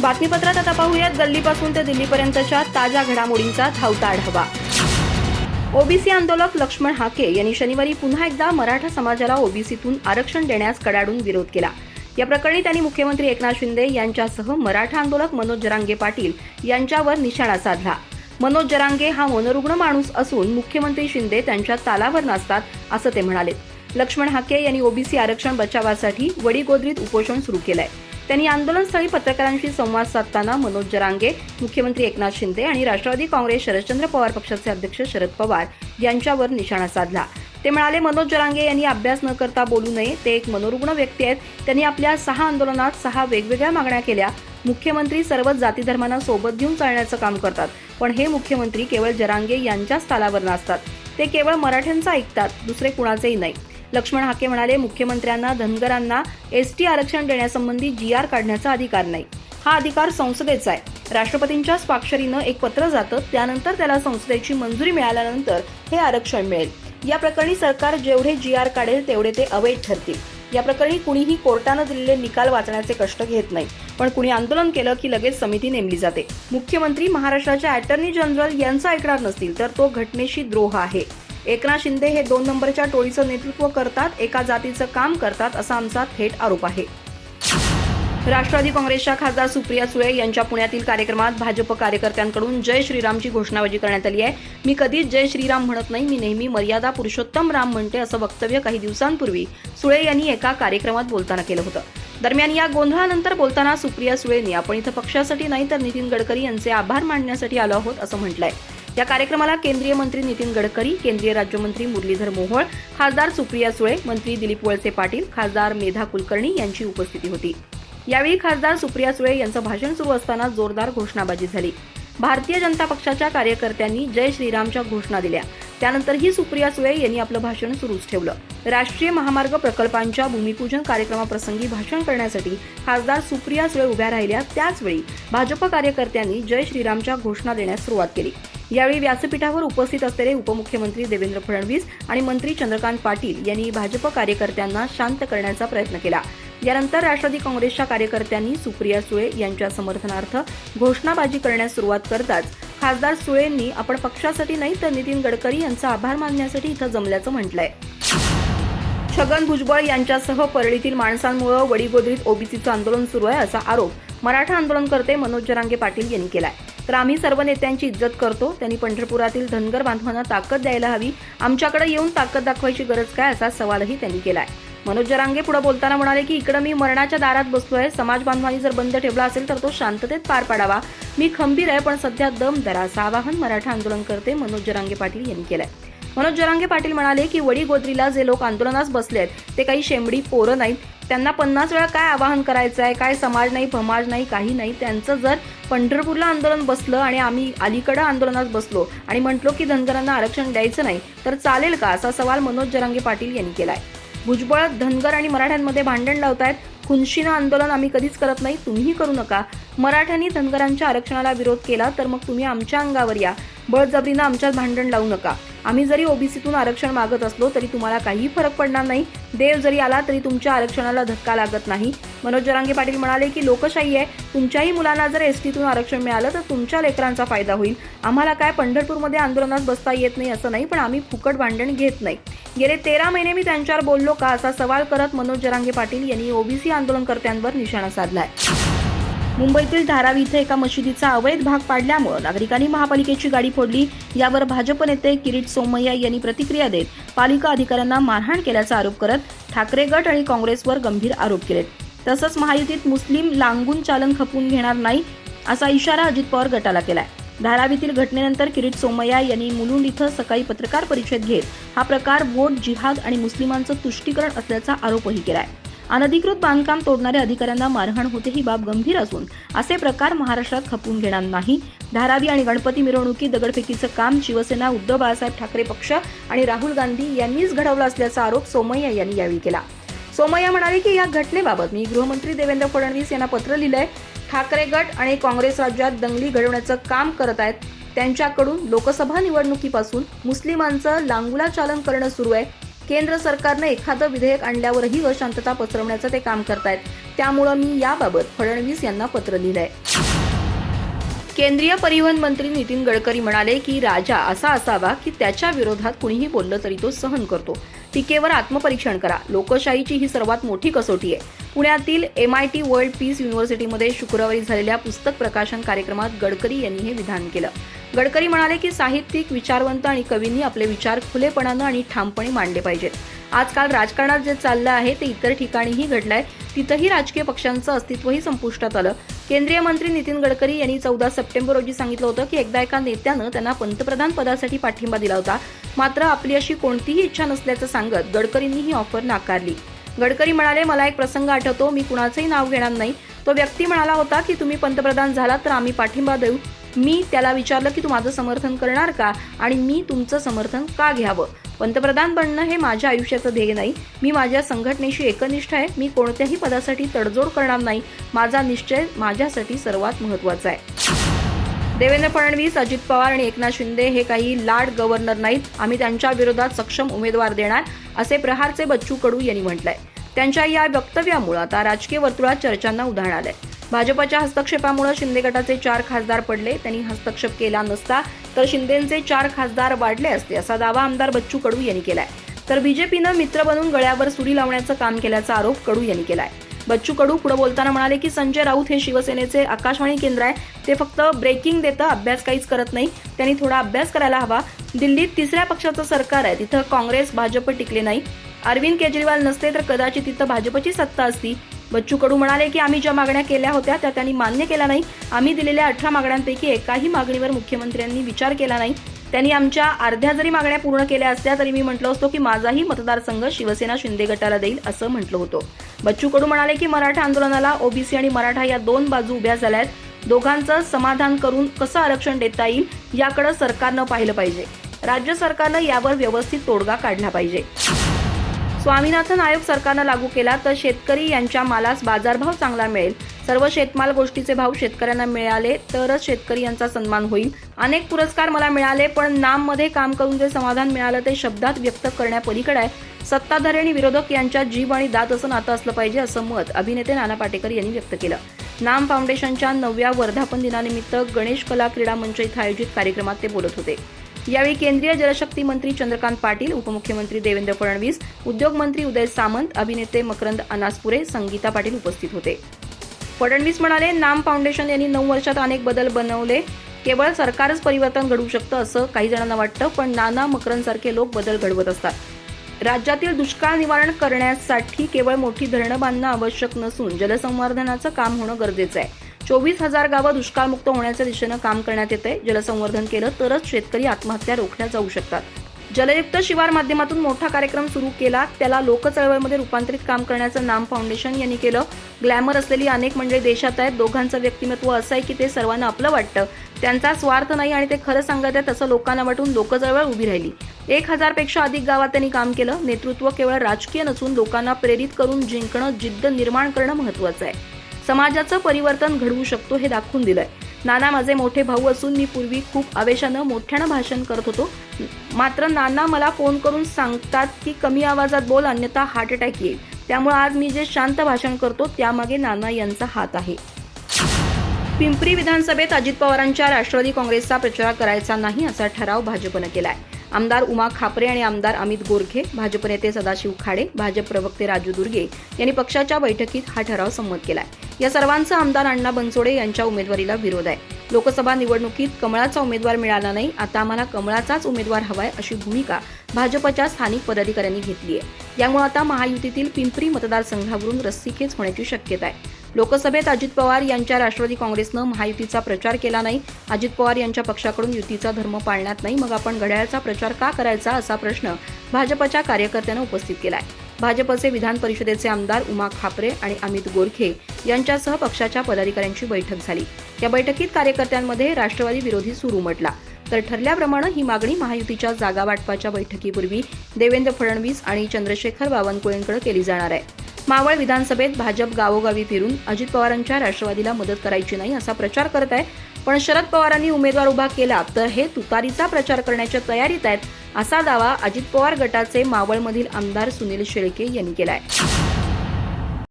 बातमीपत्रात आता पाहूयात. गल्लीपासून ते दिल्लीपर्यंतच्या ताज्या घडामोडींचा धावता आढावा. ओबीसी आंदोलक लक्ष्मण हाके यांनी शनिवारी पुन्हा एकदा मराठा समाजाला ओबीसीतून आरक्षण देण्यास कडाडून विरोध केला. या प्रकरणी त्यांनी मुख्यमंत्री एकनाथ शिंदे यांच्यासह मराठा आंदोलक मनोज जरांगे पाटील यांच्यावर निशाणा साधला. मनोज जरांगे हा मनोरुग्ण माणूस असून मुख्यमंत्री शिंदे त्यांच्या तालावर नाचतात असं ते म्हणाले. लक्ष्मण हाके यांनी ओबीसी आरक्षण बचावासाठी वडीगोद्रीत उपोषण सुरू केलंय. त्यांनी आंदोलनस्थळी पत्रकारांशी संवाद साधताना मनोज जरांगे मुख्यमंत्री एकनाथ शिंदे आणि राष्ट्रवादी काँग्रेस शरदचंद्र पवार पक्षाचे अध्यक्ष शरद पवार यांच्यावर निशाणा साधला. ते म्हणाले मनोज जरांगे यांनी अभ्यास न करता बोलू नये. ते एक मनोरुग्ण व्यक्ती आहेत. त्यांनी आपल्या सहा आंदोलनात सहा वेगवेगळ्या मागण्या केल्या. मुख्यमंत्री सर्वच जाती धर्मांना सोबत घेऊन चालण्याचं काम करतात. पण हे मुख्यमंत्री केवळ जरांगे यांच्याच तालावर नसतात ते केवळ मराठ्यांचं ऐकतात. दुसरे कुणाचेही नाही. लक्ष्मण हाके म्हणाले मुख्यमंत्र्यांना धनगरांना एसटी आरक्षण देण्यासंबंधी जी आर काढण्याचा अधिकार नाही. हा अधिकार संसदेचा आहे. राष्ट्रपतींच्या स्वाक्षरीनं एक पत्र जातं त्यानंतर त्याला संसदेची मंजुरी मिळाल्यानंतर हे आरक्षण मिळेल. या प्रकरणी सरकार जेवढे जी आर काढेल तेवढे ते अवैध ठरतील. या प्रकरणी कुणीही कोर्टानं दिलेले निकाल वाचण्याचे कष्ट घेत नाही. पण कुणी आंदोलन केलं की लगेच समिती नेमली जाते. मुख्यमंत्री महाराष्ट्राच्या अटर्नी जनरल यांचं ऐकणार नसतील तर तो घटनेशी द्रोह आहे. एकनाथ शिंदे हे दोन नंबरच्या टोळीचं नेतृत्व करतात एका जातीचं काम करतात असा आमचा थेट आरोप आहे. राष्ट्रवादी काँग्रेसच्या खासदार सुप्रिया सुळे यांच्या पुण्यातील कार्यक्रमात भाजप कार्यकर्त्यांकडून जय श्रीरामची घोषणाबाजी करण्यात आली आहे. मी कधीच जय श्रीराम म्हणत नाही मी नेहमी मर्यादा पुरुषोत्तम राम म्हणते असं वक्तव्य काही दिवसांपूर्वी सुळे यांनी एका कार्यक्रमात बोलताना केलं होतं. दरम्यान या गोंधळानंतर बोलताना सुप्रिया सुळेंनी आपण इथं पक्षासाठी नाही तर नितीन गडकरी यांचे आभार मानण्यासाठी आलो आहोत असं म्हटलंय. या कार्यक्रमाला केंद्रीय मंत्री नितीन गडकरी केंद्रीय राज्यमंत्री मुरलीधर मोहोळ खासदार सुप्रिया सुळे मंत्री दिलीप वळसे पाटील खासदार मेधा कुलकर्णी यांची उपस्थिती होती. यावेळी खासदार सुप्रिया सुळे यांचं भाषण सुरू असताना जोरदार घोषणाबाजी झाली. भारतीय जनता पक्षाच्या कार्यकर्त्यांनी जय श्रीरामच्या घोषणा दिल्या. त्यानंतरही सुप्रिया सुळे यांनी आपलं भाषण सुरूच ठेवलं. राष्ट्रीय महामार्ग प्रकल्पांच्या भूमिपूजन कार्यक्रमाप्रसंगी भाषण करण्यासाठी खासदार सुप्रिया सुळे उभ्या राहिल्या. त्याचवेळी भाजप कार्यकर्त्यांनी जय श्रीरामच्या घोषणा देण्यास सुरुवात केली. यावेळी व्यासपीठावर उपस्थित असलेले उपमुख्यमंत्री देवेंद्र फडणवीस आणि मंत्री चंद्रकांत पाटील यांनी भाजप कार्यकर्त्यांना शांत करण्याचा प्रयत्न केला. यानंतर राष्ट्रवादी काँग्रेसच्या कार्यकर्त्यांनी सुप्रिया सुळे यांच्या समर्थनार्थ घोषणाबाजी करण्यास सुरुवात करताच खासदार सुळेंनी आपण पक्षासाठी नाही तर नितीन गडकरी यांचा आभार मानण्यासाठी इथं जमल्याचं म्हटलंय. छगन भुजबळ यांच्यासह परळीतील माणसांमुळे वडीगोद्रीत ओबीसीचं आंदोलन सुरू आहे असा आरोप मराठा आंदोलनकर्ते मनोज जरांगे पाटील यांनी केलाय. तर आम्ही सर्व नेत्यांची इज्जत करतो. त्यांनी पंढरपुरातील धनगर बांधवांना ताकद द्यायला हवी. आमच्याकडे येऊन ताकद दाखवायची गरज काय असा सवालही त्यांनी केलाय. मनोज जरांगे पुढे बोलताना म्हणाले की इकडं मी मरणाच्या दारात बसलोय. समाज बांधवांनी जर बंद ठेवला असेल तर तो शांततेत पार पाडावा. मी खंबीर आहे पण सध्या दम दरा असं आवाहन मराठा आंदोलनकर्ते मनोज जरांगे पाटील यांनी केलंय. मनोज जरांगे पाटील म्हणाले की वडीगोद्रीला जे लोक आंदोलनास बसले आहेत ते काही शेंबडी पोरं नाहीत. त्यांना पन्नास वेळा काय आवाहन करायचं आहे? काय समाज नाही भमाज नाही काही नाही. त्यांचं जर पंढरपूरला आंदोलन बसलं आणि आम्ही अलीकडं आंदोलनात बसलो आणि म्हटलो की धनगरांना आरक्षण द्यायचं नाही तर चालेल का? असा सवाल मनोज जरांगे पाटील यांनी केलाय. भुजबळ धनगर आणि मराठ्यांमध्ये भांडण लावतायत. खुनशीनं आंदोलन आम्ही कधीच करत नाही तुम्हीही करू नका. मराठ्यांनी धनगरांच्या आरक्षणाला विरोध केला तर मग तुम्ही आमच्या अंगावर या. बळजबरीनं आमच्यात भांडण लावू नका. आम्ही जरी ओबीसीतून आरक्षण मागत असलो तरी तुम्हाला काहीही फरक पडणार नाही. देव जरी आला तरी तुमच्या आरक्षणाला धक्का लागत नाही. मनोज जरांगे पाटील म्हणाले की लोकशाही आहे. तुमच्याही मुलांना जर एसटीतून आरक्षण मिळालं तर तुमच्या लेकरांचा फायदा होईल. आम्हाला काय पंढरपूरमध्ये आंदोलनात बसता येत नाही असं नाही पण आम्ही फुकट भांडण घेत नाही. गेले तेरा महिने मी त्यांच्यावर बोललो का असा सवाल करत मनोज जरांगे पाटील यांनी ओबीसी आंदोलनकर्त्यांवर निशाणा साधलाय. मुंबईतील धारावी इथं एका मशिदीचा अवैध भाग पाडल्यामुळे नागरिकांनी महापालिकेची गाडी फोडली. यावर भाजप नेते किरीट सोमय्या यांनी प्रतिक्रिया देत पालिका अधिकाऱ्यांना मारहाण केल्याचा आरोप करत ठाकरे गट आणि काँग्रेसवर गंभीर आरोप केलेत. तसंच महायुतीत मुस्लिम लांगून चालन खपून घेणार नाही असा इशारा अजित पवार गटाला केलाय. धारावीतील घटनेनंतर किरीट सोमय्या यांनी मुलुंड इथं सकाळी पत्रकार परिषद घेत हा प्रकार वोट जिहाद आणि मुस्लिमांचं तुष्टीकरण असल्याचा आरोपही केलाय. अनधिकृत बांधकाम तोडणाऱ्या अधिकाऱ्यांना मारहाण होते ही बाब गंभीर असून असे प्रकार महाराष्ट्रात खपवून घेणार नाही. धारावी आणि गणपती मिरवणुकी दगडफेकीचं काम शिवसेना उद्धव बाळासाहेब ठाकरे पक्ष आणि राहुल गांधी यांनीच घडवला असल्याचा आरोप सोमय्या यांनी यावेळी केला. सोमय्या म्हणाले की या घटनेबाबत मी गृहमंत्री देवेंद्र फडणवीस यांना पत्र लिहिलंय. ठाकरे गट आणि काँग्रेस राज्यात दंगली घडवण्याचं काम करत आहेत. त्यांच्याकडून लोकसभा निवडणुकीपासून मुस्लिमांचं लांगुला चालन करणं सुरू आहे. केंद्र सरकारनं एखादं विधेयक आणल्यावरही अशांतता पसरवण्याचं ते काम करतायत. त्यामुळं मी याबाबत फडणवीस यांना पत्र लिहिलंय. केंद्रीय परिवहन मंत्री नितीन गडकरी म्हणाले की राजा असा असावा की त्याच्या विरोधात कुणीही बोललं तरी तो सहन करतो. टीकेवर आत्मपरीक्षण करा. लोकशाहीची ही सर्वात मोठी कसोटी आहे. पुण्यातील M I T world peace युनिव्हर्सिटीमध्ये शुक्रवारी झालेल्या पुस्तक प्रकाशन कार्यक्रमात गडकरी यांनी हे विधान केलं. गडकरी म्हणाले की साहित्यिक विचारवंत आणि कवींनी आपले विचार खुलेपणानं आणि ठामपणे मांडले पाहिजेत. आजकाल राजकारणात जे चाललं आहे ते इतर ठिकाणीही घडलंय. तिथंही राजकीय पक्षांचं अस्तित्वही संपुष्टात आलं. केंद्रीय मंत्री नितीन गडकरी यांनी चौदा सप्टेंबर रोजी सांगितलं होतं की एकदा एका नेत्यानं त्यांना पंतप्रधान पदासाठी पाठिंबा दिला होता. मात्र आपली अशी कोणतीही इच्छा नसल्याचं सांगत गडकरींनी ही ऑफर नाकारली. गडकरी म्हणाले मला एक प्रसंग आठवतो. मी कुणाचंही नाव घेणार नाही. तो व्यक्ती म्हणाला होता की तुम्ही पंतप्रधान झालात तर आम्ही पाठिंबा देऊ. मी त्याला विचारलं की तू माझं समर्थन करणार का? आणि मी तुमचं समर्थन का घ्यावं? पंतप्रधान बनणं हे माझ्या आयुष्याचं ध्येय नाही. मी माझ्या संघटनेशी एकनिष्ठ आहे. मी कोणत्याही पदासाठी तडजोड करणार नाही. माझा निश्चय माझ्यासाठी सर्वात महत्त्वाचा आहे. देवेंद्र फडणवीस अजित पवार आणि एकनाथ शिंदे हे काही लाड गव्हर्नर नाहीत. आम्ही त्यांच्या विरोधात सक्षम उमेदवार देणार असे प्रहारचे बच्चू कडू यांनी म्हटलंय. त्यांच्या या वक्तव्यामुळे आता राजकीय वर्तुळात चर्चांना उधाण आलंय. भाजपच्या हस्तक्षेपामुळे शिंदे गटाचे चार खासदार पडले. त्यांनी हस्तक्षेप केला नसता तर शिंदेचे चार खासदार वाढले असते असा दावा आमदार बच्चू कडू यांनी केलाय. तर बीजेपीनं मित्र बनून गळ्यावर सुरी लावण्याचं काम केल्याचा आरोप कडू यांनी केलाय. बच्चू कडू पुढे बोलताना म्हणाले की संजय राऊत हे शिवसेनेचे आकाशवाणी केंद्र आहे. ते फक्त ब्रेकिंग देतं अभ्यास काहीच करत नाही. त्यांनी थोडा अभ्यास करायला हवा. दिल्लीत तिसऱ्या पक्षाचं सरकार आहे. तिथं काँग्रेस भाजप टिकले नाही. अरविंद केजरीवाल नसते तर कदाचित तिथं भाजपची सत्ता असती. बच्चू कडू म्हणाले की आम्ही ज्या मागण्या केल्या होत्या त्या त्यांनी मान्य केल्या नाही आम्ही दिलेल्या अठरा मागण्यांपैकी एकाही मागणीवर मुख्यमंत्र्यांनी विचार केला नाही. त्यांनी आमच्या अर्ध्या जरी मागण्या पूर्ण केल्या असत्या तरी मी म्हटलं असतो की माझाही मतदारसंघ शिवसेना शिंदे गटाला देईल असं म्हटलं होतं. बच्चू कडू म्हणाले की मराठा आंदोलनाला ओबीसी आणि मराठा या दोन बाजू उभ्या झाल्या आहेत दोघांचं समाधान करून कसं आरक्षण देता येईल याकडे सरकारनं पाहिलं पाहिजे. राज्य सरकारनं यावर व्यवस्थित तोडगा काढला पाहिजे. स्वामीनाथन आयोग सरकारनं लागू केला तर शेतकरी यांच्या मालास बाजारभाव चांगला मिळेल. सर्व शेतमाल गोष्टीचे भाव शेतकऱ्यांना मिळाले तरच शेतकरी यांचा सन्मान होईल. अनेक पुरस्कार मला मिळाले पण नाममध्ये काम करून जे समाधान मिळालं ते शब्दात व्यक्त करण्यापलीकडे आहे. सत्ताधारी आणि विरोधक यांच्या जीव आणि दात असं नातं असलं पाहिजे असं मत अभिनेते नाना पाटेकर यांनी व्यक्त केलं. नाम फाउंडेशनच्या नवव्या वर्धापन दिनानिमित्त गणेश कला क्रीडा मंच इथं आयोजित कार्यक्रमात ते बोलत होते. यावेळी केंद्रीय जलशक्ती मंत्री चंद्रकांत पाटील उपमुख्यमंत्री देवेंद्र फडणवीस उद्योग मंत्री उदय सामंत अभिनेते मकरंद अनासपुरे संगीता पाटील उपस्थित होते. फडणवीस म्हणाले नाम फाउंडेशन यांनी नऊ वर्षात अनेक बदल बनवले. केवळ सरकारच परिवर्तन घडवू शकतं असं काही जणांना वाटतं पण नाना मकरंदसारखे लोक बदल घडवत असतात. राज्यातील दुष्काळ निवारण करण्यासाठी केवळ मोठी धरणं बांधणं आवश्यक नसून जलसंवर्धनाचं काम होणं गरजेचं आहे. चोवीस हजार गावं दुष्काळमुक्त होण्याच्या दिशेनं काम करण्यात येतंय. जलसंवर्धन केलं तरच शेतकरी आत्महत्या रोखल्या जाऊ शकतात. जलयुक्त शिवार माध्यमातून मोठा कार्यक्रम सुरू केला. त्याला लोकचळवळीमध्ये रूपांतरित काम करण्याचं नाम फाउंडेशन यांनी केलं. ग्लॅमर असलेली अनेक मंडळी देशात आहेत. दोघांचं व्यक्तिमत्व असं आहे की ते सर्वांना आपलं वाटतं. त्यांचा स्वार्थ नाही आणि ते खरं सांगत आहेत असं लोकांना वाटून लोकचळवळ उभी राहिली. एक हजारपेक्षा अधिक गावात त्यांनी काम केलं. नेतृत्व केवळ राजकीय नसून लोकांना प्रेरित करून जिंकणं जिद्द निर्माण करणं महत्वाचं आहे. समाजाचं परिवर्तन घडवू शकतो हे दाखवून दिलंय. नाना माझे मोठे भाऊ असून मी पूर्वी खूप आवेशानं मोठ्यानं भाषण करत होतो. मात्र नाना मला फोन करून सांगतात की कमी आवाजात बोल अन्यथा हार्ट अटॅक येईल. त्यामुळे आज मी जे शांत भाषण करतो त्यामागे नाना यांचा हात आहे. पिंपरी विधानसभेत अजित पवारांच्या राष्ट्रवादी काँग्रेसचा प्रचार करायचा नाही असा ठराव भाजपनं केलाय. आमदार उमा खापरे आणि आमदार अमित गोरखे भाजप नेते सदाशिव खाडे भाजप प्रवक्ते राजू दुर्गे यांनी पक्षाच्या बैठकीत हा ठराव संमत केलाय. या सर्वांचा आमदार अण्णा बनसोडे यांच्या उमेदवारीला विरोध आहे. लोकसभा निवडणुकीत कमळाचा उमेदवार मिळाला नाही आता आम्हाला कमळाचाच उमेदवार हवाय अशी भूमिका भाजपच्या स्थानिक पदाधिकाऱ्यांनी घेतली आहे यामुळे आता महायुतीतील पिंपरी मतदारसंघावरून रस्सीखेच होण्याची शक्यता आहे. लोकसभेत अजित पवार यांच्या राष्ट्रवादी काँग्रेसनं महायुतीचा प्रचार केला नाही. अजित पवार यांच्या पक्षाकडून युतीचा धर्म पाळण्यात नाही. मग आपण घड्याळचा प्रचार का करायचा असा प्रश्न भाजपच्या कार्यकर्त्यांनं उपस्थित केलाय. भाजपचे विधान परिषदेचे आमदार उमा खापरे आणि अमित गोरखे यांच्यासह पक्षाच्या पदाधिकाऱ्यांची बैठक झाली. या बैठकीत कार्यकर्त्यांमध्ये राष्ट्रवादी विरोधी सूर उमटला तर ठरल्याप्रमाणे ही मागणी महायुतीच्या जागा वाटपाच्या बैठकीपूर्वी देवेंद्र फडणवीस आणि चंद्रशेखर बावनकुळेंकडे केली जाणार आहे. मावळ विधानसभेत भाजप गावोगावी फिरून अजित पवारांच्या राष्ट्रवादीला मदत करायची नाही असा प्रचार करत आहे. पण शरद पवारांनी उमेदवार उभा केला तर हे तुतारीचा प्रचार करण्याच्या तयारीत आहेत असा दावा अजित पवार गटाचे मावळमधील आमदार सुनील शेळके यांनी केला आहे